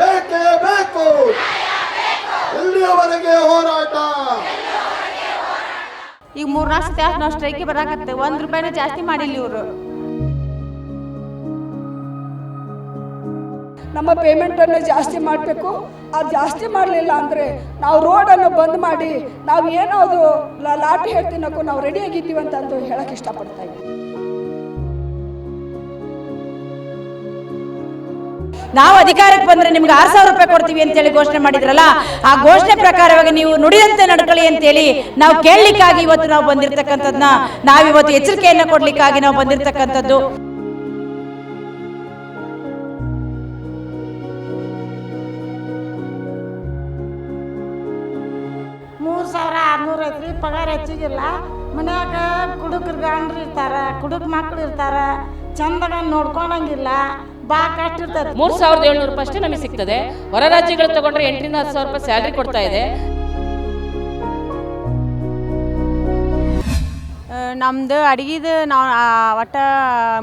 ಬೇಕೇ ಬೇಕು? ಎಲ್ಲಿಯವರೆಗೆ ಹೋರಾಟ. ಈಗ ಮೂರ್ನಾಲ್ಕು ಸತಿ ನಾವು ಸ್ಟ್ರೈಕ್ ಬರಾಕತ್ತೆ. ಒಂದ್ ರೂಪಾಯಿನ ಜಾಸ್ತಿ ಮಾಡಿಲ್ಲ ಇವರು. ನಮ್ಮ ಪೇಮೆಂಟನ್ನು ಜಾಸ್ತಿ ಮಾಡಬೇಕು. ಅದು ಜಾಸ್ತಿ ಮಾಡಲಿಲ್ಲ ಅಂದರೆ ನಾವು ರೋಡನ್ನು ಬಂದ್ ಮಾಡಿ ನಾವು ಏನಾದ್ರು ಲಾಟ ಲಾಟ್ ಹೇಳ್ತೀನಕ್ಕೂ ನಾವು ರೆಡಿ ಆಗಿದ್ದೀವಿ ಅಂತ ಅಂದು ಹೇಳಕ್ಕೆ ಇಷ್ಟಪಡ್ತಾ ಇದ್ದೀವಿ ನಾವು ಅಧಿಕಾರಕ್ಕೆ ಬಂದ್ರೆ ನಿಮ್ಗೆ ಆರು ಸಾವಿರ ರೂಪಾಯಿ ಕೊಡ್ತೀವಿ ಅಂತೇಳಿ ಘೋಷಣೆ ಮಾಡಿದ್ರಲ್ಲ, ಆ ಘೋಷಣೆ ಪ್ರಕಾರವಾಗಿ ನೀವು ನುಡಿದಂತೆ ನಡ್ಕೊಳ್ಳಿ ಅಂತೇಳಿ ನಾವು ಕೇಳಲಿಕ್ಕಾಗಿ ಇವತ್ತು ನಾವು ಬಂದಿರತಕ್ಕಂಥದ್ನ ನಾವಿವತ್ತು ಎಚ್ಚರಿಕೆಯನ್ನ ಕೊಡ್ಲಿಕ್ಕಾಗಿ ನಾವು ಬಂದಿರತಕ್ಕಂಥದ್ದು. ಮೂರು ಸಾವಿರ ಆರ್ನೂರು ಐತ್ರಿ, ಪಗಾರ ಹೆಚ್ಚಿಗಿಲ್ಲ. ಮನ್ಯಾಗ ಕುಡುಕ್ರ ಗಂಡ್ರು ಇರ್ತಾರ, ಕುಡುಕ್ ಮಕ್ಳು ಇರ್ತಾರ ಚಂದಾಗ ನೋಡ್ಕೊಳಂಗಿಲ್ಲ ಬಾ ಕಷ್ಟ ಇರ್ತೈತಿ ಮೂರ್ ಸಾವಿರದ ಏಳ್ನೂರು ರೂಪಾಯಿ ಅಷ್ಟೇ ನಮಗೆ ಸಿಗ್ತದೆ. ಹೊರ ರಾಜ್ಯಗಳು ತಗೊಂಡ್ರೆ ಎಂಟರಿಂದ ಹತ್ತು ಸಾವಿರ ರೂಪಾಯಿ ಸ್ಯಾಲ್ರಿ ಕೊಡ್ತಾ ಇದೆ. ನಮ್ದು ಅಡಿಗೆದು ನಾವು ಒಟ್ಟು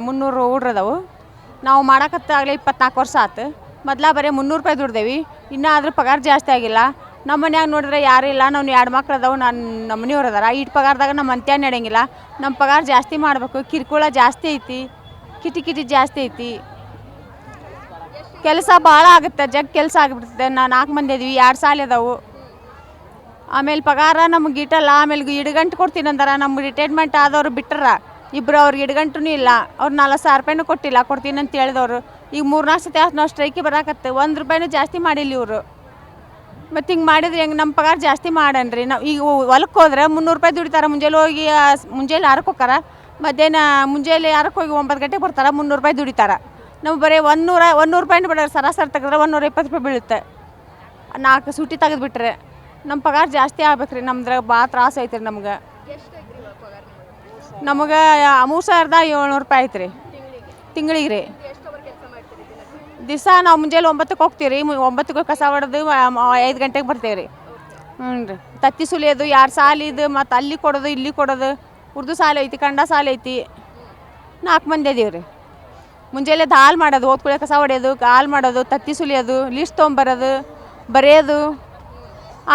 ಮುನ್ನೂರು ಹುಡ್ರದವು ನಾವು ಮಾಡಕತ್ತಾಗಲೇ ಇಪ್ಪತ್ನಾಲ್ಕು ವರ್ಷ ಆತು. ಮೊದ್ಲ ಬರೀ ಮುನ್ನೂರು ರೂಪಾಯಿ ದುಡ್ದೇವಿ. ಇನ್ನೂ ಆದ್ರೂ ಪಗಾರ ಜಾಸ್ತಿ ಆಗಿಲ್ಲ. ನಮ್ಮ ಮನ್ಯಾಗ ನೋಡಿದ್ರೆ ಯಾರೂ ಇಲ್ಲ. ನಾವು ಎರಡು ಮಕ್ಳು ಅದಾವೆ. ನಾನು ನಮ್ಮ ಮನೆಯವ್ರು ಅದಾರ. ಈಟ್ ಪಗಾರದಾಗ ನಮ್ಮ ಅಂತ್ಯ ನಡೆಯಂಗಿಲ್ಲ. ನಮ್ಮ ಪಗಾರ ಜಾಸ್ತಿ ಮಾಡಬೇಕು. ಕಿರ್ಕುಳ ಜಾಸ್ತಿ ಐತಿ. ಕಿಟಿ ಕಿಟಿ ಜಾಸ್ತಿ ಐತಿ. ಕೆಲಸ ಭಾಳ ಆಗುತ್ತೆ, ಜಗ್ ಕೆಲಸ ಆಗಿಬಿಡ್ತದೆ. ನಾ ನಾಲ್ಕು ಮಂದಿ ಇದೀವಿ, ಎರಡು ಸಾಲ ಅದಾವು. ಆಮೇಲೆ ಪಗಾರ ನಮ್ಗೆ ಇಟ್ಟಲ್ಲ, ಆಮೇಲೆ ಇಡ್ಗಂಟು ಕೊಡ್ತೀನಿ ಅಂದಾರ. ನಮ್ಗೆ ರಿಟೈರ್ಮೆಂಟ್ ಆದವ್ರು ಬಿಟ್ಟರ ಇಬ್ಬರು ಅವ್ರಿಗೆ ಗಂಟೂ ಇಲ್ಲ. ಅವ್ರು ನಾಲ್ಕು ಸಾವಿರ ರೂಪಾಯಿನೂ ಕೊಟ್ಟಿಲ್ಲ, ಕೊಡ್ತೀನಿ ಅಂತ ಹೇಳಿದವರು. ಈಗ ಮೂರ್ನಾಲ್ಕು ಸತಿ ಆಯ್ತು ನಾವು ಸ್ಟ್ರೈಕಿ ಬರಾಕತ್ತೆ. ಒಂದು ರೂಪಾಯಿನೂ ಜಾಸ್ತಿ ಮಾಡಿಲ್ಲ ಇವರು. ಮತ್ತು ಹಿಂಗೆ ಮಾಡಿದ್ರೆ ಹೆಂಗೆ ನಮ್ಮ ಪಗಾರ ಜಾಸ್ತಿ ಮಾಡನ್ರಿ. ನಾವು ಈಗ ಹೊಲಕ್ಕೆ ಹೋದ್ರೆ ಮುನ್ನೂರು ರೂಪಾಯಿ ದುಡಿತಾರೆ ಮುಂಜಾನೆ ಹೋಗಿ ಮುಂಜಾನೆ ಆರಕ್ಕೆ ಹೋಗ್ತಾರ ಮಧ್ಯಾಹ್ನ ಮುಂಜಾನೆ ಆರಕ್ಕೆ ಹೋಗಿ ಒಂಬತ್ತು ಗಂಟೆಗೆ ಬರ್ತಾರೆ, ಮುನ್ನೂರು ರೂಪಾಯಿ ದುಡಿತಾರೆ. ನಾವು ಬರೀ ಒಂದೂರ, ಒಂದೂರು ರೂಪಾಯಿನ ಬಿಡೋರು ಸರಾಸರಿ ತೆಗೆದ್ರೆ ಒಂದೂರ ಇಪ್ಪತ್ತು ರೂಪಾಯಿ ಬೀಳುತ್ತೆ. ನಾಲ್ಕು ಸೂಟಿ ತೆಗೆದುಬಿಟ್ರೆ ನಮ್ಮ ಪಗಾರ ಜಾಸ್ತಿ ಆಗ್ಬೇಕು ರೀ ನಮ್ದ್ರಾಗ ಭಾಳ ತ್ರಾಸ ಐತ್ರಿ ನಮ್ಗೆ. ನಮಗೆ ಮೂರು ಸಾವಿರದ ಏಳ್ನೂರು ರೂಪಾಯಿ ಐತ್ರಿ. ತಿಂಗಳಿಗೆ ರೀ. ದಿವಸ ನಾವು ಮುಂಜಾನೆ ಒಂಬತ್ತಕ್ಕೆ ಹೋಗ್ತೀವಿ ರೀ ಒಂಬತ್ತಕ್ಕೆ ಕಸ ಹೊಡೆದು ಐದು ಗಂಟೆಗೆ ಬರ್ತೀವಿ ರೀ ಹ್ಞೂ ರೀ. ತತ್ತಿ ಸುಲಿಯೋದು, ಯಾರು ಸಾಲಿದು ಮತ್ತು ಅಲ್ಲಿ ಕೊಡೋದು, ಇಲ್ಲಿ ಕೊಡೋದು, ಉರ್ದು ಸಾಲ ಐತಿ, ಕಂಡ ಸಾಲ ಐತಿ. ನಾಲ್ಕು ಮಂದಿ ಅದೀವಿ ರೀ ಮುಂಜಾನೆ ಹಾಲು ಮಾಡೋದು ಓದ್ಕೊಳ್ಳೋ ಕಸ ಹೊಡೆಯೋದು, ಹಾಲು ಮಾಡೋದು, ತತ್ತಿ ಸುಲಿಯೋದು, ಲಿಸ್ಟ್ ತೊಗೊಂಬರೋದು, ಬರೆಯೋದು.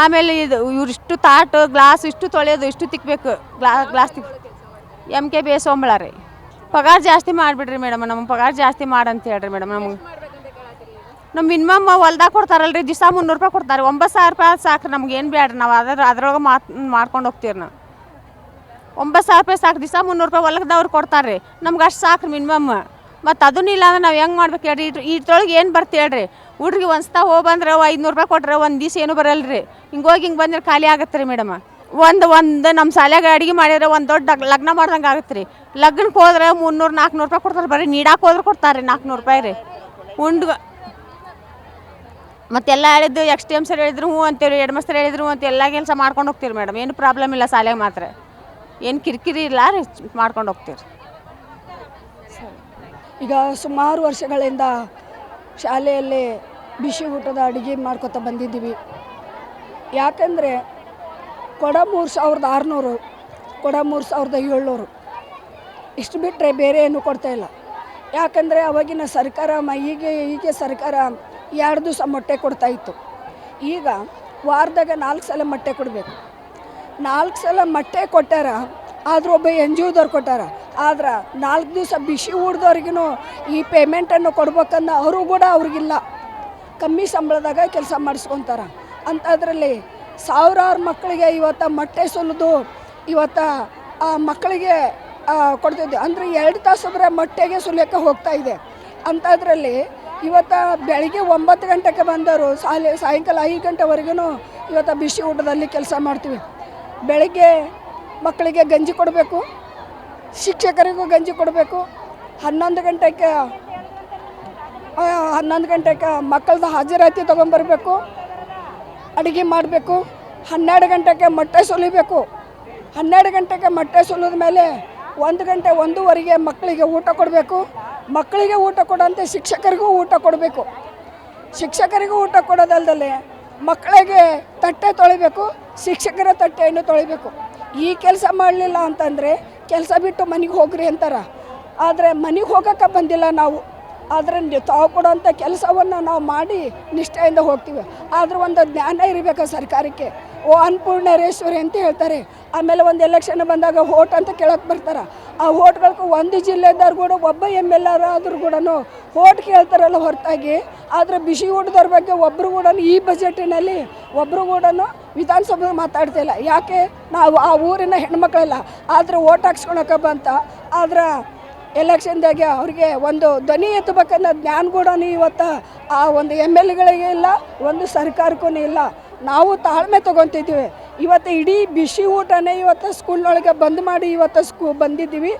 ಆಮೇಲೆ ಇದು ಇವ್ರಿಷ್ಟು ತಾಟು, ಗ್ಲಾಸ್ ಇಷ್ಟು ತೊಳೆಯೋದು, ಇಷ್ಟು ತಿಕ್ಕಬೇಕು ಗ್ಲಾ, ಗ್ಲಾಸ್ ತಿಕ್, ಎಂ ಕೆ ಬಿ ಎಸ್ ರೀ. ಪಗಾರ ಜಾಸ್ತಿ ಮಾಡಿಬಿಡ್ರಿ ಮೇಡಮ್ ನಮ್ಮ ಪಗಾರ ಜಾಸ್ತಿ ಮಾಡಂತ ಹೇಳ್ರಿ ಮೇಡಮ್ ನಮ್ಗೆ. ನಮ್ಮ ಮಿನಿಮಮ್ ಹೊಲ್ದಾಗ ಕೊಡ್ತಾರಲ್ರಿ, ದಿವಸ ಮುನ್ನೂರು ರೂಪಾಯಿ ಕೊಡ್ತಾರೆ. ಒಂಬತ್ತು ಸಾವಿರ ರೂಪಾಯಿ ಸಾಕು ನಮ್ಗೆ ಏನು ಬೇಡ್ರಿ ನಾವು ಅದ್ರ, ಅದ್ರೊಳಗೆ ಮಾತು, ಮಾಡ್ಕೊಂಡು ಹೋಗ್ತೀವಿ ನಾವು. ಒಂಬತ್ತು ಸಾವಿರ ರೂಪಾಯಿ ಸಾಕು, ದಿವಸ ಮುನ್ನೂರು ರೂಪಾಯಿ ಹೊಲದವ್ರು ಕೊಡ್ತಾರೆ ರೀ ನಮ್ಗೆ ಅಷ್ಟು ಸಾಕು ಮಿನಿಮಮ್ ಮತ್ತು ಅದೂ ಇಲ್ಲ ಅಂದ್ರೆ ನಾವು ಹೆಂಗೆ ಮಾಡ್ಬೇಕು ಹೇಳ್ರಿ? ಇಟ್ ಇಟ್ರೊಳಗೆ ಏನು ಬರ್ತೆ ಹೇಳ್ರಿ? ಹುಡ್ರಿಗೆ ಒಂದ್ಸತ ಹೋಗಿ ಬಂದ್ರೆ ಐದುನೂರು ರೂಪಾಯಿ ಕೊಟ್ರೆ ಒಂದು ದಿವಸ ಏನು ಬರಲ್ಲ ರೀ ಹಿಂಗೆ ಹೋಗಿ ಹಿಂಗೆ ಬಂದ್ರೆ ಖಾಲಿ ಆಗತ್ತೆ ರೀ ಮೇಡಮ್. ಒಂದು ಒಂದು ನಮ್ಮ ಶಾಲೆಗೆ ಅಡುಗೆ ಮಾಡಿದ್ರೆ ಒಂದು ದೊಡ್ಡ ಲಗ್ನ ಮಾಡ್ದಂಗೆ ಆಗುತ್ತೆ ರೀ. ಲಗ್ನಕ್ಕೆ ಹೋದ್ರೆ ಮುನ್ನೂರು ನಾಲ್ಕುನೂರು ರೂಪಾಯಿ ಕೊಡ್ತಾರೆ ಬರೀ ನೀಡಾಕೆ ಹೋದ್ರೆ ಕೊಡ್ತಾರೆ ರೀ ನಾಲ್ಕುನೂರು ರೂಪಾಯಿ ರೀ. ಉಂಡು ಮತ್ತೆಲ್ಲ ಹೇಳಿದ್ದು ಎಕ್ಸ್ ಟಿ ಎಂ ಸರ್ ಹೇಳಿದ್ರು, ಹ್ಞೂ ಅಂತೇಳಿ ಮಸ್ತರ್ ಹೇಳಿದ್ರು ಅಂತ ಎಲ್ಲ ಕೆಲಸ ಮಾಡ್ಕೊಂಡು ಹೋಗ್ತೀರಿ ಮೇಡಮ್. ಏನು ಪ್ರಾಬ್ಲಮ್ ಇಲ್ಲ ಶಾಲೆಗೆ ಮಾತ್ರ. ಏನು ಕಿರಿಕಿರಿ ಇಲ್ಲ ರೀ, ಮಾಡ್ಕೊಂಡು ಹೋಗ್ತೀವಿ ಈಗ ಸುಮಾರು ವರ್ಷಗಳಿಂದ ಶಾಲೆಯಲ್ಲಿ ಬಿಸಿ ಊಟದ ಅಡುಗೆ ಮಾಡ್ಕೊತಾ ಬಂದಿದ್ದೀವಿ. ಯಾಕಂದರೆ ಕೊಡ ಮೂರು ಸಾವಿರದ ಆರುನೂರು ಕೊಡ ಮೂರು ಸಾವಿರದ ಏಳ್ನೂರು ಇಷ್ಟು ಬಿಟ್ಟರೆ ಬೇರೆ ಏನು ಕೊಡ್ತಾ ಇಲ್ಲ. ಯಾಕಂದರೆ ಅವಾಗಿನ ಸರ್ಕಾರ ಮ ಈಗ ಈಗ ಸರ್ಕಾರ ಎರಡು ದಿವಸ ಮೊಟ್ಟೆ ಕೊಡ್ತಾ ಇತ್ತು. ಈಗ ವಾರದಾಗ ನಾಲ್ಕು ಸಲ ಮೊಟ್ಟೆ ಕೊಡಬೇಕು. ನಾಲ್ಕು ಸಲ ಮೊಟ್ಟೆ ಕೊಟ್ಟಾರ, ಆದರೂ ಒಬ್ಬ ಎನ್ ಜಿ ಒದವ್ರು ಕೊಟ್ಟಾರ ಆದ್ರೆ ನಾಲ್ಕು ದಿವಸ ಬಿಸಿ ಊಡ್ದವ್ರಿಗೂ ಈ ಪೇಮೆಂಟನ್ನು ಕೊಡ್ಬೇಕನ್ನ ಅವರು ಕೂಡ ಅವ್ರಿಗಿಲ್ಲ. ಕಮ್ಮಿ ಸಂಬಳದಾಗ ಕೆಲಸ ಮಾಡಿಸ್ಕೊತಾರ. ಅಂಥದ್ರಲ್ಲಿ ಸಾವಿರಾರು ಮಕ್ಕಳಿಗೆ ಇವತ್ತು ಮೊಟ್ಟೆ ಸುಲಿದು, ಇವತ್ತು, ಆ ಮಕ್ಕಳಿಗೆ ಕೊಡ್ತಿದ್ದೆ. ಅಂದರೆ ಎರಡು ತಾಸಾದ್ರೆ ಮೊಟ್ಟೆಗೆ ಸುಲಿಯೋಕ್ಕೆ ಹೋಗ್ತಾ ಇದೆ. ಅಂಥದ್ರಲ್ಲಿ ಇವತ್ತು ಬೆಳಿಗ್ಗೆ ಒಂಬತ್ತು ಗಂಟೆಗೆ ಬಂದವರು, ಸಾಲೆ, ಸಾಯಂಕಾಲ ಐದು ಗಂಟೆವರೆಗೂ ಇವತ್ತು ಬಿಸಿ ಊಟದಲ್ಲಿ ಕೆಲಸ ಮಾಡ್ತೀವಿ. ಬೆಳಿಗ್ಗೆ ಮಕ್ಕಳಿಗೆ ಗಂಜಿ ಕೊಡಬೇಕು ಶಿಕ್ಷಕರಿಗೂ ಗಂಜಿ ಕೊಡಬೇಕು. ಹನ್ನೊಂದು ಗಂಟೆಗೆ ಹನ್ನೊಂದು ಗಂಟೆಗೆ ಮಕ್ಕಳದ್ದು ಹಾಜರಾತಿ ತೊಗೊಂಬರ್ಬೇಕು. ಅಡುಗೆ ಮಾಡಬೇಕು. ಹನ್ನೆರಡು ಗಂಟೆಗೆ ಮೊಟ್ಟೆ ಸುಲಿಬೇಕು. ಹನ್ನೆರಡು ಗಂಟೆಗೆ ಮೊಟ್ಟೆ ಸುಲಿದ ಮೇಲೆ ಒಂದು ಗಂಟೆ ಒಂದೂವರೆಗೆ ಮಕ್ಕಳಿಗೆ ಊಟ ಕೊಡಬೇಕು. ಮಕ್ಕಳಿಗೆ ಊಟ ಕೊಡೋಂತೆ ಶಿಕ್ಷಕರಿಗೂ ಊಟ ಕೊಡಬೇಕು. ಶಿಕ್ಷಕರಿಗೂ ಊಟ ಕೊಡೋದಲ್ದಲೆ ಮಕ್ಕಳಿಗೆ ತಟ್ಟೆ ತೊಳಿಬೇಕು. ಶಿಕ್ಷಕರ ತಟ್ಟೆಯನ್ನು ತೊಳಿಬೇಕು. ಈ ಕೆಲಸ ಮಾಡಲಿಲ್ಲ ಅಂತಂದರೆ ಕೆಲಸ ಬಿಟ್ಟು ಮನೆಗೆ ಹೋಗ್ರಿ ಅಂತಾರೆ. ಆದರೆ ಮನೆಗೆ ಹೋಗೋಕ್ಕೆ ಬಂದಿಲ್ಲ ನಾವು. ಆದರೆ ತಾವು ಕೊಡುವಂಥ ಕೆಲಸವನ್ನು ನಾವು ಮಾಡಿ ನಿಷ್ಠೆಯಿಂದ ಹೋಗ್ತೀವಿ. ಆದ್ರೆ ಒಂದು ಜ್ಞಾನ ಇರಬೇಕು ಸರ್ಕಾರಕ್ಕೆ. ಓ ಅನ್ನಪೂರ್ಣರೇಶ್ವರಿ ಅಂತ ಹೇಳ್ತಾರೆ. ಆಮೇಲೆ ಒಂದು ಎಲೆಕ್ಷನ್ ಬಂದಾಗ ಓಟ್ ಅಂತ ಕೇಳಕ್ಕೆ ಬರ್ತಾರೆ. ಆ ಓಟ್ಗಳಿಗೂ ಒಂದು ಜಿಲ್ಲೆದವ್ರು ಕೂಡ ಒಬ್ಬ ಎಂ ಎಲ್ ಆರ್ ಆದ್ರೂ ಕೂಡ ಓಟ್ ಕೇಳ್ತಾರಲ್ಲ ಹೊರತಾಗಿ. ಆದರೆ ಬಿಸಿ ಊಟದವ್ರ ಬಗ್ಗೆ ಒಬ್ಬರು ಕೂಡ ಈ ಬಜೆಟಿನಲ್ಲಿ ಒಬ್ಬರು ಕೂಡ ವಿಧಾನಸಭೆ ಮಾತಾಡ್ತಿಲ್ಲ ಯಾಕೆ? ನಾವು ಆ ಊರಿನ ಹೆಣ್ಮಕ್ಳಲ್ಲ, ಆದರೆ ಓಟ್ ಹಾಕ್ಸ್ಕೊಳಕ್ಕೆ ಬಂತ. ಆದ್ರೆ ಎಲೆಕ್ಷನ್ದಾಗೆ ಅವ್ರಿಗೆ ಒಂದು ಧ್ವನಿ ಎತ್ತಬೇಕನ್ನೋ ಜ್ಞಾನ ಕೂಡ ಇವತ್ತು ಆ ಒಂದು ಎಂ ಎಲ್ ಎಗಳಿಗೆ ಇಲ್ಲ, ಒಂದು ಸರ್ಕಾರಕ್ಕೂ ಇಲ್ಲ. ನಾವು ತಾಳ್ಮೆ ತೊಗೊತಿದ್ದೀವಿ. ಇವತ್ತು ಇಡೀ ಬಿಸಿ ಊಟನೇ ಇವತ್ತು ಸ್ಕೂಲ್ನೊಳಗೆ ಬಂದ್ ಮಾಡಿ ಇವತ್ತು ಸ್ಕೂ ಬಂದಿದ್ದೀವಿ.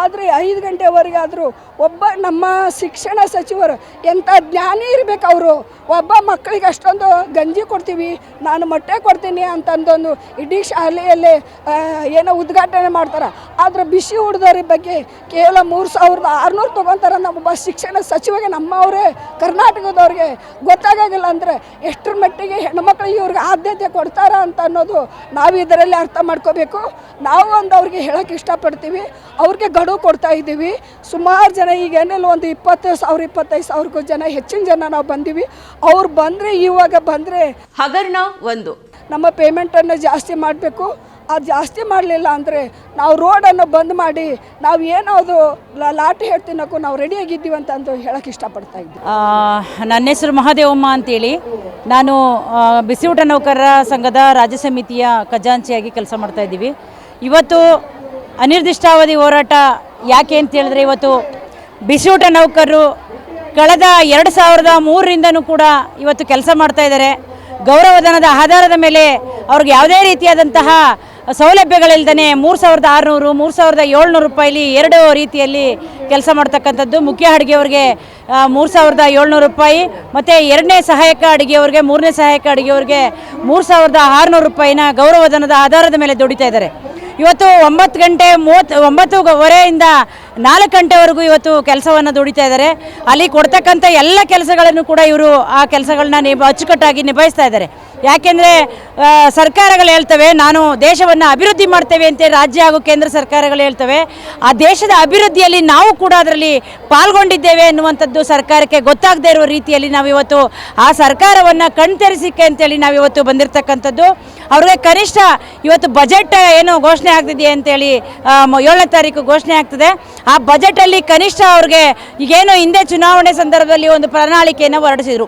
ಆದರೆ ಐದು ಗಂಟೆವರೆಗೆ ಆದರೂ ಒಬ್ಬ ನಮ್ಮ ಶಿಕ್ಷಣ ಸಚಿವರು ಎಂಥ ಜ್ಞಾನಿ ಇರಬೇಕು ಅವರು. ಒಬ್ಬ ಮಕ್ಕಳಿಗೆ ಅಷ್ಟೊಂದು ಗಂಜಿ ಕೊಡ್ತೀವಿ, ನಾನು ಮೊಟ್ಟೆ ಕೊಡ್ತೀನಿ ಅಂತಂದೊಂದು ಇಡೀ ಶಾಲೆಯಲ್ಲಿ ಏನೋ ಉದ್ಘಾಟನೆ ಮಾಡ್ತಾರೆ. ಆದರೆ ಬಿಸಿ ಊಟದವ್ರ ಬಗ್ಗೆ ಕೇವಲ ಮೂರು ಸಾವಿರದ ಆರುನೂರು ತೊಗೊತಾರೆ ನಮ್ಮೊಬ್ಬ ಶಿಕ್ಷಣ ಸಚಿವಗೆ ನಮ್ಮವರೇ ಕರ್ನಾಟಕದವ್ರಿಗೆ ಗೊತ್ತಾಗಲ್ಲ ಅಂದರೆ ಎಷ್ಟರ ಮಟ್ಟಿಗೆ ಹೆಣ್ಮಕ್ಳಿಗೆ ಇವ್ರಿಗೆ ಆದ್ಯತೆ ಕೊಡ್ತಾರ ಅಂತ ಅನ್ನೋದು ನಾವು ಇದರಲ್ಲಿ ಅರ್ಥ ಮಾಡ್ಕೋಬೇಕು. ನಾವು ಒಂದು ಅವ್ರಿಗೆ ಹೇಳೋಕ್ಕೆ ಇಷ್ಟಪಡ್ತೀವಿ. ಅವ್ರಿಗೆ ಗಡುವು ಕೊಡ್ತಾ ಇದ್ದೀವಿ. ಸುಮಾರು ಜನ ಈಗ ಏನಿಲ್ಲ ಒಂದು ಇಪ್ಪತ್ತು ಸಾವಿರ ಇಪ್ಪತ್ತೈದು ಸಾವಿರಕ್ಕೂ ಜನ ಹೆಚ್ಚಿನ ಜನ ನಾವು ಬಂದೀವಿ. ಅವ್ರು ಬಂದರೆ ಇವಾಗ ಬಂದರೆ ಹಗರಣ ಒಂದು. ನಮ್ಮ ಪೇಮೆಂಟನ್ನು ಜಾಸ್ತಿ ಮಾಡಬೇಕು. ಅದು ಜಾಸ್ತಿ ಮಾಡಲಿಲ್ಲ ಅಂದರೆ ನಾವು ರೋಡನ್ನು ಬಂದ್ ಮಾಡಿ ನಾವು ಏನದು ಲಾಟಿ ಹೇಳ್ತಿನಕ್ಕೂ ನಾವು ರೆಡಿಯಾಗಿದ್ದೀವಿ ಅಂತ ಅಂದು ಹೇಳಕ್ಕೆ ಇಷ್ಟಪಡ್ತಾ ಇದ್ದೀವಿ ಆ, ನನ್ನ ಹೆಸರು ಮಹಾದೇವಮ್ಮ ಅಂತೇಳಿ. ನಾನು ಬಿಸಿಯೂಟ ನೌಕರರ ಸಂಘದ ರಾಜ್ಯ ಸಮಿತಿಯ ಖಜಾಂಚಿಯಾಗಿ ಕೆಲಸ ಮಾಡ್ತಾ ಇದ್ದೀವಿ. ಇವತ್ತು ಅನಿರ್ದಿಷ್ಟಾವಧಿ ಹೋರಾಟ ಯಾಕೆ ಅಂತ ಹೇಳಿದ್ರೆ ಇವತ್ತು ಬಿಸಿಯೂಟ ನೌಕರರು ಕಳೆದ ಎರಡು ಸಾವಿರದ ಮೂರರಿಂದನೂ ಕೂಡ ಇವತ್ತು ಕೆಲಸ ಮಾಡ್ತಾ ಇದ್ದಾರೆ. ಗೌರವಧನದ ಆಧಾರದ ಮೇಲೆ ಅವ್ರಿಗೆ ಯಾವುದೇ ರೀತಿಯಾದಂತಹ ಸೌಲಭ್ಯಗಳಿಲ್ದೇ ಮೂರು ಸಾವಿರದ ಆರುನೂರು, ಮೂರು ಸಾವಿರದ ಏಳ್ನೂರು ರೂಪಾಯಿಲಿ ಎರಡು ರೀತಿಯಲ್ಲಿ ಕೆಲಸ ಮಾಡ್ತಕ್ಕಂಥದ್ದು. ಮುಖ್ಯ ಅಡುಗೆಯವ್ರಿಗೆ ಮೂರು ಸಾವಿರದ ಏಳ್ನೂರು ರೂಪಾಯಿ, ಮತ್ತು ಎರಡನೇ ಸಹಾಯಕ ಅಡುಗೆಯವ್ರಿಗೆ, ಮೂರನೇ ಸಹಾಯಕ ಅಡುಗೆಯವ್ರಿಗೆ ಮೂರು ಸಾವಿರದ ಆರುನೂರು ರೂಪಾಯಿನ ಗೌರವಧನದ ಆಧಾರದ ಮೇಲೆ ದುಡಿತಾ ಇದ್ದಾರೆ. ಇವತ್ತು ಒಂಬತ್ತು ಗಂಟೆ ಮೂವತ್ತು, ಒಂಬತ್ತುವರೆಯಿಂದ ನಾಲ್ಕು ಗಂಟೆವರೆಗೂ ಇವತ್ತು ಕೆಲಸವನ್ನು ದುಡಿತಾ ಇದ್ದಾರೆ. ಅಲ್ಲಿ ಕೊಡ್ತಕ್ಕಂಥ ಎಲ್ಲ ಕೆಲಸಗಳನ್ನು ಕೂಡ ಇವರು ಆ ಕೆಲಸಗಳನ್ನ ನಿಭ, ಅಚ್ಚುಕಟ್ಟಾಗಿ ನಿಭಾಯಿಸ್ತಾ ಇದ್ದಾರೆ. ಯಾಕೆಂದರೆ ಸರ್ಕಾರಗಳು ಹೇಳ್ತವೆ, ನಾನು ದೇಶವನ್ನು ಅಭಿವೃದ್ಧಿ ಮಾಡ್ತೇವೆ ಅಂತೇಳಿ ರಾಜ್ಯ ಹಾಗೂ ಕೇಂದ್ರ ಸರ್ಕಾರಗಳು ಹೇಳ್ತವೆ. ಆ ದೇಶದ ಅಭಿವೃದ್ಧಿಯಲ್ಲಿ ನಾವು ಕೂಡ ಅದರಲ್ಲಿ ಪಾಲ್ಗೊಂಡಿದ್ದೇವೆ ಎನ್ನುವಂಥದ್ದು ಸರ್ಕಾರಕ್ಕೆ ಗೊತ್ತಾಗದೇ ಇರುವ ರೀತಿಯಲ್ಲಿ ನಾವು ಇವತ್ತು ಆ ಸರ್ಕಾರವನ್ನು ಕಣ್ತೆರೆಸಿಕೆ ಅಂತೇಳಿ ನಾವು ಇವತ್ತು ಬಂದಿರತಕ್ಕಂಥದ್ದು. ಅವ್ರಿಗೆ ಕನಿಷ್ಠ ಇವತ್ತು ಬಜೆಟ್ ಏನು ಘೋಷಣೆ ಆಗ್ತಿದೆಯಾ ಅಂತೇಳಿ ಏಳನೇ ತಾರೀಕು ಘೋಷಣೆ ಆಗ್ತದೆ. ಆ ಬಜೆಟಲ್ಲಿ ಕನಿಷ್ಠ ಅವ್ರಿಗೆ ಈಗೇನು ಹಿಂದೆ ಚುನಾವಣೆ ಸಂದರ್ಭದಲ್ಲಿ ಒಂದು ಪ್ರಣಾಳಿಕೆಯನ್ನು ಹೊರಡಿಸಿದ್ರು.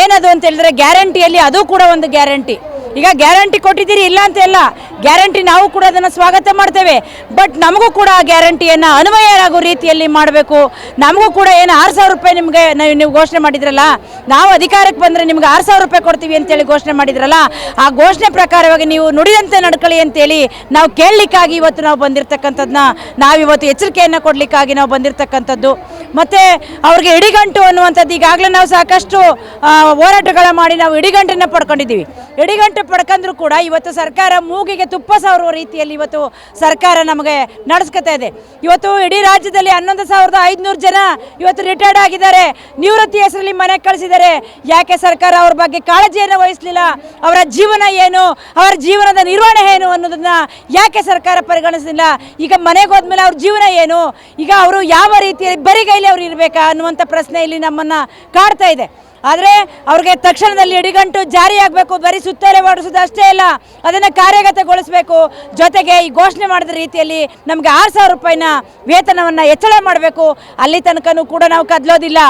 ಏನದು ಅಂತ ಹೇಳಿದ್ರೆ ಗ್ಯಾರಂಟಿಯಲ್ಲಿ ಅದು ಕೂಡ ಒಂದು ಗ್ಯಾರಂಟಿ. ಈಗ ಗ್ಯಾರಂಟಿ ಕೊಟ್ಟಿದ್ದೀರಿ, ಇಲ್ಲ ಅಂತ ಇಲ್ಲ. ಗ್ಯಾರಂಟಿ ನಾವು ಕೂಡ ಅದನ್ನು ಸ್ವಾಗತ ಮಾಡ್ತೇವೆ. ಬಟ್ ನಮಗೂ ಕೂಡ ಆ ಗ್ಯಾರಂಟಿಯನ್ನು ಅನ್ವಯ ಆಗೋ ರೀತಿಯಲ್ಲಿ ಮಾಡಬೇಕು. ನಮಗೂ ಕೂಡ ಏನು ಆರು ಸಾವಿರ ರೂಪಾಯಿ ನಿಮಗೆ ನಾವು ಘೋಷಣೆ ಮಾಡಿದ್ರಲ್ಲ? ನಾವು ಅಧಿಕಾರಕ್ಕೆ ಬಂದರೆ ನಿಮ್ಗೆ ಆರು ಸಾವಿರ ರೂಪಾಯಿ ಕೊಡ್ತೀವಿ ಅಂತೇಳಿ ಘೋಷಣೆ ಮಾಡಿದ್ರಲ್ಲ? ಆ ಘೋಷಣೆ ಪ್ರಕಾರವಾಗಿ ನೀವು ನುಡಿದಂತೆ ನಡ್ಕೊಳ್ಳಿ ಅಂತೇಳಿ ನಾವು ಕೇಳಲಿಕ್ಕಾಗಿ ಇವತ್ತು ನಾವು ಬಂದಿರತಕ್ಕಂಥದ್ದನ್ನ ನಾವಿವತ್ತು ಎಚ್ಚರಿಕೆಯನ್ನು ಕೊಡಲಿಕ್ಕಾಗಿ ನಾವು ಬಂದಿರತಕ್ಕಂಥದ್ದು. ಮತ್ತು ಅವ್ರಿಗೆ ಇಡಿಗಂಟು ಅನ್ನುವಂಥದ್ದು ಈಗಾಗಲೇ ನಾವು ಸಾಕಷ್ಟು ಹೋರಾಟಗಳ ಮಾಡಿ ನಾವು ಇಡಿಗಂಟನ್ನು ಪಡ್ಕೊಂಡಿದ್ದೀವಿ. ಇಡಿಗಂಟು ಪಡ್ಕೊಂಡ್ರು ಕೂಡ ಇವತ್ತು ಸರ್ಕಾರ ಮೂಗಿಗೆ ತುಪ್ಪ ಸಾರುವ ರೀತಿಯಲ್ಲಿ ಇವತ್ತು ಸರ್ಕಾರ ನಮಗೆ ನಡೆಸ್ಕೊತಾ ಇದೆ. ಇವತ್ತು ಇಡೀ ರಾಜ್ಯದಲ್ಲಿ ಹನ್ನೊಂದು ಸಾವಿರದ ಐದುನೂರು ಜನ ಇವತ್ತು ರಿಟೈರ್ಡ್ ಆಗಿದ್ದಾರೆ. ನಿವೃತ್ತಿ ಹೆಸರಲ್ಲಿ ಮನೆ ಕಳಿಸಿದ್ದಾರೆ. ಯಾಕೆ ಸರ್ಕಾರ ಅವ್ರ ಬಗ್ಗೆ ಕಾಳಜಿಯನ್ನು ವಹಿಸಲಿಲ್ಲ? ಅವರ ಜೀವನ ಏನು? ಅವರ ಜೀವನದ ನಿರ್ವಹಣೆ ಏನು ಅನ್ನೋದನ್ನ ಯಾಕೆ ಸರ್ಕಾರ ಪರಿಗಣಿಸಲಿಲ್ಲ? ಈಗ ಮನೆಗೆ ಹೋದ್ಮೇಲೆ ಅವ್ರ ಜೀವನ ಏನು? ಈಗ ಅವರು ಯಾವ ರೀತಿಯಲ್ಲಿ ಬರಿಗೈಲಿ ಅವ್ರು ಇರಬೇಕಾ ಅನ್ನುವಂಥ ಪ್ರಶ್ನೆ ಇಲ್ಲಿ ನಮ್ಮನ್ನು ಕಾಡ್ತಾ ಇದೆ. ಆದರೆ ಅವ್ರಿಗೆ ತಕ್ಷಣದಲ್ಲಿ ಎಡಿಗಂಟು ಜಾರಿಯಾಗಬೇಕು ಬರೀ ಸುತ್ತಲೆ ಓಡಿಸೋದು ಅಷ್ಟೇ ಇಲ್ಲ ಅದನ್ನು ಕಾರ್ಯಗತಗೊಳಿಸಬೇಕು. ಜೊತೆಗೆ ಈ ಘೋಷಣೆ ಮಾಡಿದ ರೀತಿಯಲ್ಲಿ ನಮಗೆ ಆರು ಸಾವಿರ ರೂಪಾಯಿನ ವೇತನವನ್ನು ಹೆಚ್ಚಳ ಮಾಡಬೇಕು. ಅಲ್ಲಿ ತನಕನೂ ಕೂಡ ನಾವು ಕದಲೋದಿಲ್ಲ.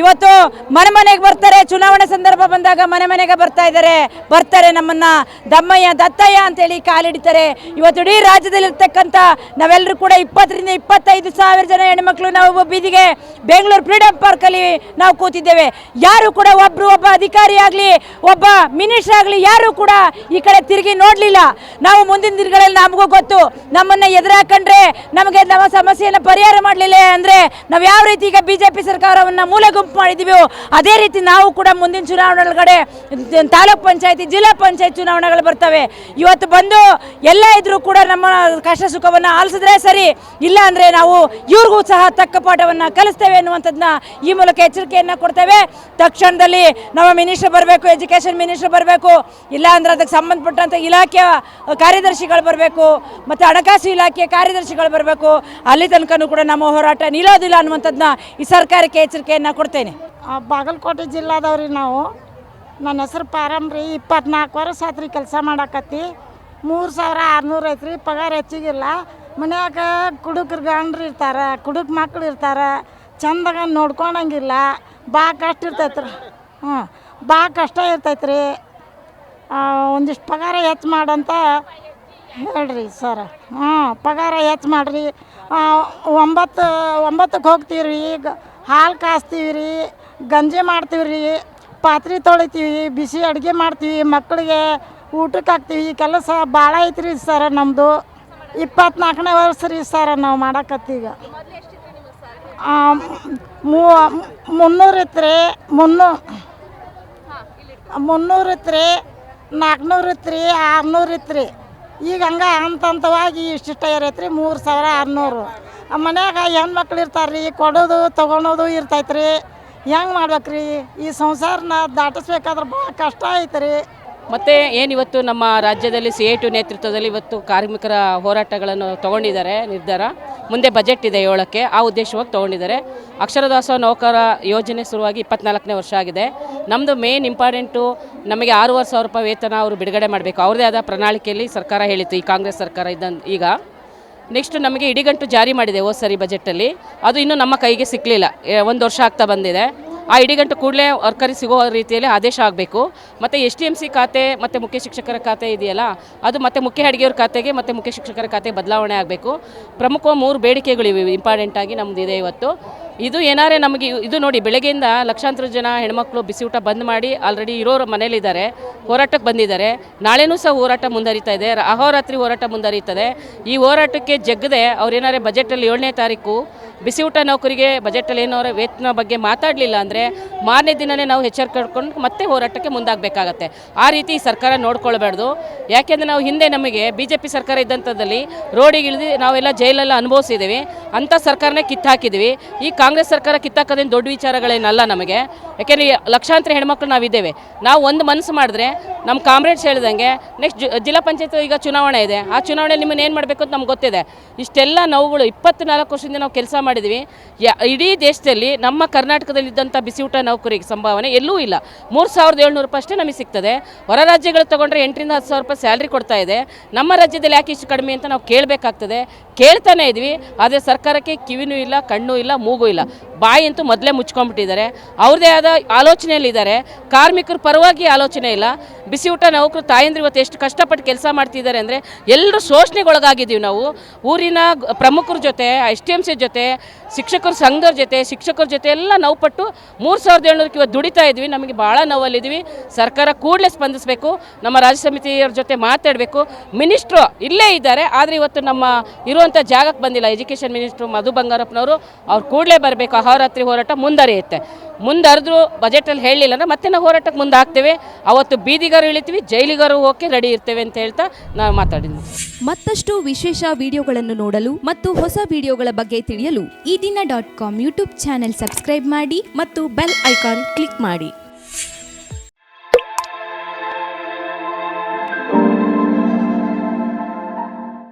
ಇವತ್ತು ಮನೆ ಮನೆಗೆ ಬರ್ತಾರೆ, ಚುನಾವಣೆ ಸಂದರ್ಭ ಬಂದಾಗ ಮನೆ ಮನೆಗೆ ಬರ್ತಾ ಇದ್ದಾರೆ. ಬರ್ತಾರೆ ನಮ್ಮನ್ನು ದಮ್ಮಯ್ಯ, ದತ್ತಯ್ಯ ಅಂತೇಳಿ ಕಾಲಿಡ್ತಾರೆ. ಇವತ್ತು ಇಡೀ ರಾಜ್ಯದಲ್ಲಿರ್ತಕ್ಕಂಥ ನಾವೆಲ್ಲರೂ ಕೂಡ ಇಪ್ಪತ್ತರಿಂದ ಇಪ್ಪತ್ತೈದು ಸಾವಿರ ಜನ ಹೆಣ್ಮಕ್ಳು ನಾವು ಬೀದಿಗೆ ಬೆಂಗಳೂರು ಫ್ರೀಡಮ್ ಪಾರ್ಕಲ್ಲಿ ನಾವು ಕೂತಿದ್ದೇವೆ. ಯಾರು ಕೂಡ ಒಬ್ರು ಒಬ್ಬ ಅಧಿಕಾರಿ ಆಗಲಿ, ಒಬ್ಬ ಮಿನಿಸ್ಟರ್ ಆಗಲಿ, ಯಾರು ಕೂಡ ಈ ಕಡೆ ತಿರುಗಿ ನೋಡಲಿಲ್ಲ. ನಾವು ಮುಂದಿನ ದಿನಗಳಲ್ಲಿ ನಮಗೂ ಗೊತ್ತು, ನಮ್ಮನ್ನ ಎದುರಾಕಂಡ್ರೆ ನಮಗೆ ನಮ್ಮ ಸಮಸ್ಯೆಯನ್ನು ಪರಿಹಾರ ಮಾಡಲಿಲ್ಲ ಅಂದರೆ ನಾವು ಯಾವ ರೀತಿ ಈಗ ಬಿ ಜೆ ಪಿ ಸರ್ಕಾರವನ್ನು ಮೂಲೆ ಗುಂಪು ಮಾಡಿದ್ದೀವೋ ಅದೇ ರೀತಿ ನಾವು ಕೂಡ ಮುಂದಿನ ಚುನಾವಣೆಗಳಗಡೆ ತಾಲೂಕ್ ಪಂಚಾಯತಿ, ಜಿಲ್ಲಾ ಪಂಚಾಯತ್ ಚುನಾವಣೆಗಳು ಬರ್ತವೆ. ಇವತ್ತು ಬಂದು ಎಲ್ಲ ಇದ್ರೂ ಕೂಡ ನಮ್ಮ ಕಷ್ಟ ಸುಖವನ್ನು ಆಲಿಸಿದ್ರೆ ಸರಿ, ಇಲ್ಲ ಅಂದರೆ ನಾವು ಇವ್ರಿಗೂ ಸಹ ತಕ್ಕ ಪಾಠವನ್ನು ಕಲಿಸ್ತೇವೆ ಅನ್ನುವಂಥದ್ದನ್ನ ಈ ಮೂಲಕ ಎಚ್ಚರಿಕೆಯನ್ನು ಕೊಡ್ತೇವೆ. ತಕ್ಷಣ ಶಿಕ್ಷಣದಲ್ಲಿ ನಮ್ಮ ಮಿನಿಸ್ಟರ್ ಬರಬೇಕು, ಎಜುಕೇಷನ್ ಮಿನಿಸ್ಟರ್ ಬರಬೇಕು, ಇಲ್ಲ ಅಂದ್ರೆ ಅದಕ್ಕೆ ಸಂಬಂಧಪಟ್ಟಂಥ ಇಲಾಖೆಯ ಕಾರ್ಯದರ್ಶಿಗಳು ಬರಬೇಕು, ಮತ್ತು ಹಣಕಾಸು ಇಲಾಖೆಯ ಕಾರ್ಯದರ್ಶಿಗಳು ಬರಬೇಕು, ಅಲ್ಲಿ ತನಕನೂ ಕೂಡ ನಮ್ಮ ಹೋರಾಟ ನಿಲ್ಲೋದಿಲ್ಲ ಅನ್ನುವಂಥದ್ದನ್ನ ಈ ಸರ್ಕಾರಕ್ಕೆ ಎಚ್ಚರಿಕೆಯನ್ನು ಕೊಡ್ತೇನೆ. ಬಾಗಲಕೋಟೆ ಜಿಲ್ಲಾದವ್ರಿ ನಾವು. ನನ್ನ ಹೆಸರು ಪಾರಂಬ್ರಿ ಇಪ್ಪತ್ನಾಲ್ಕು ವರ್ಷ ಆತ್ರಿ ಕೆಲಸ ಮಾಡಾಕತ್ತಿ. ಮೂರು ಸಾವಿರ ಆರುನೂರು ಐತ್ರಿ, ಪಗಾರ ಹೆಚ್ಚಿಗಿಲ್ಲ. ಮನ್ಯಾಗ ಕುಡುಕ್ರ ಗಂಡ್ರು ಇರ್ತಾರೆ, ಕುಡುಕ್ ಮಕ್ಳು ಇರ್ತಾರೆ ಚಂದಾಗ ನೋಡ್ಕೊಳಂಗಿಲ್ಲ ಭಾಳ ಕಷ್ಟ ಇರ್ತೈತೆ ರೀ. ಹ್ಞೂ ಭಾಳ ಕಷ್ಟ ಇರ್ತೈತೆ ರೀ. ಒಂದಿಷ್ಟು ಪಗಾರ ಹೆಚ್ಚು ಮಾಡಂತ ಹೇಳ್ರಿ ಸರ್. ಹ್ಞೂ ಪಗಾರ ಹೆಚ್ಚು ಮಾಡಿರಿ. ಒಂಬತ್ತು ಒಂಬತ್ತಕ್ಕೆ ಹೋಗ್ತೀವಿ ರೀ ಈಗ. ಹಾಲು ಕಾಸ್ತೀವಿ ರೀ ಗಂಜಿ ಮಾಡ್ತೀವಿ ಪಾತ್ರೆ ತೊಳಿತೀವಿ, ಬಿಸಿ ಅಡುಗೆ ಮಾಡ್ತೀವಿ ಮಕ್ಕಳಿಗೆ ಊಟಕ್ಕೆ ಹಾಕ್ತೀವಿ, ಕೆಲಸ ಭಾಳ ಐತ್ರಿ ಸರ್ ನಮ್ಮದು ಇಪ್ಪತ್ನಾಲ್ಕನೇ ವರ್ಷ ರೀ ಸರ್ ನಾವು ಮಾಡಕತ್ತೀಗ. ಮುನ್ನೂರು ಇತ್ತು ಮುನ್ನೂ, ಮುನ್ನೂರು ಇತ್ತು ನಾಲ್ಕುನೂರು ಇತ್ತು ರೀ ಆರುನೂರು ಇತ್ತು ರೀ ಈಗ ಹಂಗೆ ಹಂತ ಹಂತವಾಗಿ ಇಷ್ಟಿಷ್ಟ ಇರೈತೆ ರೀ ಮೂರು ಸಾವಿರ ಆರುನೂರು. ಮನ್ಯಾಗ ಹೆಣ್ಮಕ್ಳು ಇರ್ತಾರೆ ರೀ ಕೊಡೋದು, ತೊಗೊಳೋದು ಇರ್ತೈತೆ ರೀ ಹೆಂಗೆ ಮಾಡ್ಬೇಕು ರೀ ಈ ಸಂಸಾರನ ದಾಟಿಸ್ಬೇಕಾದ್ರೆ ಭಾಳ ಕಷ್ಟ ಐತೆ ರೀ ಮತ್ತೆ ಏನಿವತ್ತು ನಮ್ಮ ರಾಜ್ಯದಲ್ಲಿ ಸಿ ಎ ಟು ನೇತೃತ್ವದಲ್ಲಿ ಇವತ್ತು ಕಾರ್ಮಿಕರ ಹೋರಾಟಗಳನ್ನು ತಗೊಂಡಿದ್ದಾರೆ ನಿರ್ಧಾರ. ಮುಂದೆ ಬಜೆಟ್ ಇದೆ ಏಳಕ್ಕೆ, ಆ ಉದ್ದೇಶವಾಗಿ ತಗೊಂಡಿದ್ದಾರೆ. ಅಕ್ಷರದಾಸ ನೌಕರ ಯೋಜನೆ ಶುರುವಾಗಿ ಇಪ್ಪತ್ನಾಲ್ಕನೇ ವರ್ಷ ಆಗಿದೆ. ನಮ್ಮದು ಮೇನ್ ಇಂಪಾರ್ಟೆಂಟು ನಮಗೆ ಆರೂವರೆ ಸಾವಿರ ರೂಪಾಯಿ ವೇತನ ಅವರು ಬಿಡುಗಡೆ ಮಾಡಬೇಕು. ಅವ್ರದ್ದೇ ಆದ ಪ್ರಣಾಳಿಕೆಯಲ್ಲಿ ಸರ್ಕಾರ ಹೇಳಿತ್ತು, ಈ ಕಾಂಗ್ರೆಸ್ ಸರ್ಕಾರ ಇದ್ದಂತ ಈಗ. ನೆಕ್ಸ್ಟ್ ನಮಗೆ ಇಡಿಗಂಟು ಜಾರಿ ಮಾಡಿದೆ ಹೋದ ಸರಿ ಬಜೆಟಲ್ಲಿ ಅದು ಇನ್ನೂ ನಮ್ಮ ಕೈಗೆ ಸಿಕ್ಕಲಿಲ್ಲ ಒಂದು ವರ್ಷ ಆಗ್ತಾ ಬಂದಿದೆ. ಆ ಇಡಿಗಂಟು ಕೂಡಲೇ ವರ್ಕರಿಗೆ ಸಿಗೋ ರೀತಿಯಲ್ಲಿ ಆದೇಶ ಆಗಬೇಕು. ಮತ್ತು ಎಸ್ ಟಿ ಎಂ ಸಿ ಖಾತೆ, ಮತ್ತು ಮುಖ್ಯ ಶಿಕ್ಷಕರ ಖಾತೆ ಇದೆಯಲ್ಲ, ಅದು ಮತ್ತು ಮುಖ್ಯ ಅಡುಗೆಯವ್ರ ಖಾತೆಗೆ ಮತ್ತು ಮುಖ್ಯ ಶಿಕ್ಷಕರ ಖಾತೆ ಬದಲಾವಣೆ ಆಗಬೇಕು. ಪ್ರಮುಖ ಮೂರು ಬೇಡಿಕೆಗಳಿವೆ ಇಂಪಾರ್ಟೆಂಟಾಗಿ ನಮ್ಮದು ಇದೆ ಇವತ್ತು. ಇದು ಏನಾರೇ ನಮಗೆ ಇದು ನೋಡಿ, ಬೆಳಗ್ಗೆಯಿಂದ ಲಕ್ಷಾಂತರ ಜನ ಹೆಣ್ಮಕ್ಳು ಬಿಸಿ ಊಟ ಬಂದ್ ಮಾಡಿ ಆಲ್ರೆಡಿ ಇರೋರು ಮನೇಲಿದ್ದಾರೆ ಹೋರಾಟಕ್ಕೆ ಬಂದಿದ್ದಾರೆ. ನಾಳೆನೂ ಸಹ ಹೋರಾಟ ಮುಂದುವರಿತಾ ಇದೆ, ಅಹೋರಾತ್ರಿ ಹೋರಾಟ ಮುಂದುವರಿತದೆ. ಈ ಹೋರಾಟಕ್ಕೆ ಜಗ್ಗದೆ ಅವ್ರೇನಾರೇ ಬಜೆಟಲ್ಲಿ ಏಳನೇ ತಾರೀಕು ಬಿಸಿ ಊಟ ನೌಕರಿಗೆ ಬಜೆಟಲ್ಲಿ ಏನೋರ ವೇತನ ಬಗ್ಗೆ ಮಾತಾಡಲಿಲ್ಲ ಅಂದರೆ ಮಾರನೇ ದಿನನೇ ನಾವು ಎಚ್ಚರಿಕೆ ಕಡ್ಕೊಂಡು ಮತ್ತೆ ಹೋರಾಟಕ್ಕೆ ಮುಂದಾಗಬೇಕಾಗತ್ತೆ. ಆ ರೀತಿ ಸರ್ಕಾರ ನೋಡ್ಕೊಳ್ಬಾರ್ದು. ಯಾಕೆಂದರೆ ನಾವು ಹಿಂದೆ ನಮಗೆ ಬಿ ಜೆ ಪಿ ಸರ್ಕಾರ ಇದ್ದಂಥದ್ದಲ್ಲಿ ರೋಡಿಗಿಳಿದು ನಾವೆಲ್ಲ ಜೈಲೆಲ್ಲ ಅನುಭವಿಸಿದ್ದೀವಿ. ಅಂಥ ಸರ್ಕಾರನೇ ಕಿತ್ತಾಕಿದ್ವಿ. ಈ ಕಾಂಗ್ರೆಸ್ ಸರ್ಕಾರ ಕಿತ್ತಾಕೋದೇನು ದೊಡ್ಡ ವಿಚಾರಗಳೇನಲ್ಲ ನಮಗೆ. ಯಾಕೆಂದರೆ ಲಕ್ಷಾಂತರ ಹೆಣ್ಮಕ್ಳು ನಾವಿದ್ದೇವೆ. ನಾವು ಒಂದು ಮನಸ್ಸು ಮಾಡಿದ್ರೆ ನಮ್ಮ ಕಾಮ್ರೇಡ್ಸ್ ಹೇಳಿದಂಗೆ ನೆಕ್ಸ್ಟ್ ಜಿಲ್ಲಾ ಪಂಚಾಯತ್ ಈಗ ಚುನಾವಣೆ ಇದೆ. ಆ ಚುನಾವಣೆ ನಿಮ್ಮನ್ನು ಏನು ಮಾಡಬೇಕು ಅಂತ ನಮ್ಗೆ ಗೊತ್ತಿದೆ. ಇಷ್ಟೆಲ್ಲ ನೋವುಗಳು ಇಪ್ಪತ್ನಾಲ್ಕು ವರ್ಷದಿಂದ ನಾವು ಕೆಲಸ ಮಾಡಿದ್ವಿ. ಇಡೀ ದೇಶದಲ್ಲಿ ನಮ್ಮ ಕರ್ನಾಟಕದಲ್ಲಿದ್ದಂಥ ಬಿಸಿ ಊಟ ನೌಕರಿಗೆ ಸಂಭಾವನೆ ಎಲ್ಲೂ ಇಲ್ಲ. ಮೂರು ಸಾವಿರದ ಏಳ್ನೂರು ರೂಪಾಯಿ ಅಷ್ಟೇ ನಮಗೆ ಸಿಗ್ತದೆ. ಹೊರ ರಾಜ್ಯಗಳು ತೊಗೊಂಡ್ರೆ ಎಂಟರಿಂದ ಹತ್ತು ಸಾವಿರ ರೂಪಾಯಿ ಸ್ಯಾಲ್ರಿ ಕೊಡ್ತಾ ಇದೆ. ನಮ್ಮ ರಾಜ್ಯದಲ್ಲಿ ಯಾಕೆ ಇಷ್ಟು ಕಡಿಮೆ ಅಂತ ನಾವು ಕೇಳಬೇಕಾಗ್ತದೆ. ಕೇಳ್ತಾನೆ ಇದ್ವಿ. ಆದರೆ ಸರ್ಕಾರಕ್ಕೆ ಕಿವಿನೂ ಇಲ್ಲ, ಕಣ್ಣು ಇಲ್ಲ, ಮೂಗು ಇಲ್ಲ. ಬಾಯಿ ಅಂತೂ ಮೊದಲೇ ಮುಚ್ಕೊಂಡ್ಬಿಟ್ಟಿದ್ದಾರೆ. ಅವ್ರದೇ ಆದ ಆಲೋಚನೆಯಲ್ಲಿದ್ದಾರೆ. ಕಾರ್ಮಿಕರ ಪರವಾಗಿ ಆಲೋಚನೆ ಇಲ್ಲ. ಬಿಸಿ ಊಟ ನೌಕರು ತಾಯಂದ್ರೆ ಇವತ್ತು ಎಷ್ಟು ಕಷ್ಟಪಟ್ಟು ಕೆಲಸ ಮಾಡ್ತಿದ್ದಾರೆ ಅಂದರೆ ಎಲ್ಲರೂ ಶೋಷಣೆಗೊಳಗಾಗಿದ್ದೀವಿ ನಾವು. ಊರಿನ ಪ್ರಮುಖರ ಜೊತೆ, ಎಸ್ ಟಿ ಎಂ ಸಿ ಜೊತೆ, ಶಿಕ್ಷಕರ ಸಂಘದ ಜೊತೆ, ಶಿಕ್ಷಕರ ಜೊತೆ ಎಲ್ಲ ನಾವು ಪಟ್ಟು ಮೂರು ಸಾವಿರದ ಏಳ್ನೂರಕ್ಕೆ ಇವತ್ತು ದುಡಿತಾ ಇದ್ವಿ ನಮಗೆ ಭಾಳ ನೋವಲ್ಲಿದ್ದೀವಿ. ಸರ್ಕಾರ ಕೂಡಲೇ ಸ್ಪಂದಿಸಬೇಕು. ನಮ್ಮ ರಾಜ್ಯ ಸಮಿತಿಯವ್ರ ಜೊತೆ ಮಾತಾಡಬೇಕು. ಮಿನಿಸ್ಟ್ರು ಇಲ್ಲೇ ಇದ್ದಾರೆ. ಆದರೆ ಇವತ್ತು ನಮ್ಮ ಇರುವಂಥ ಜಾಗಕ್ಕೆ ಬಂದಿಲ್ಲ. ಎಜುಕೇಷನ್ ಮಿನಿಸ್ಟ್ರು ಮಧು ಬಂಗಾರಪ್ಪನವರು ಅವ್ರು ಕೂಡಲೇ ಬರಬೇಕು. ಅಹೋರಾತ್ರಿ ಹೋರಾಟ ಮುಂದರಿಯುತ್ತೆ ಮುಂದರಿದ್ರು ಬಜೆಟಲ್ಲಿ ಹೇಳಲಿಲ್ಲ ಅಂದರೆ ಮತ್ತೆ ನಾವು ಹೋರಾಟಕ್ಕೆ ಮುಂದೆ ಹಾಕ್ತೇವೆ ಅವತ್ತು ಬೀದಿಗಾರು ಇಳಿತೀವಿ, ಜೈಲಿಗಾರು ಹೋಗಿ ರೆಡಿ ಇರ್ತೇವೆ ಅಂತ ಹೇಳ್ತಾ ನಾವು ಮಾತಾಡಿದ್ವಿ. ಮತ್ತಷ್ಟು ವಿಶೇಷ ವಿಡಿಯೋಗಳನ್ನು ನೋಡಲು ಮತ್ತು ಹೊಸ ವಿಡಿಯೋಗಳ ಬಗ್ಗೆ ತಿಳಿಯಲು ಈ ದಿನ dot com YouTube channel subscribe ಮಾಡಿ ಮತ್ತು ಬೆಲ್ ಐಕಾನ್ ಕ್ಲಿಕ್ ಮಾಡಿ.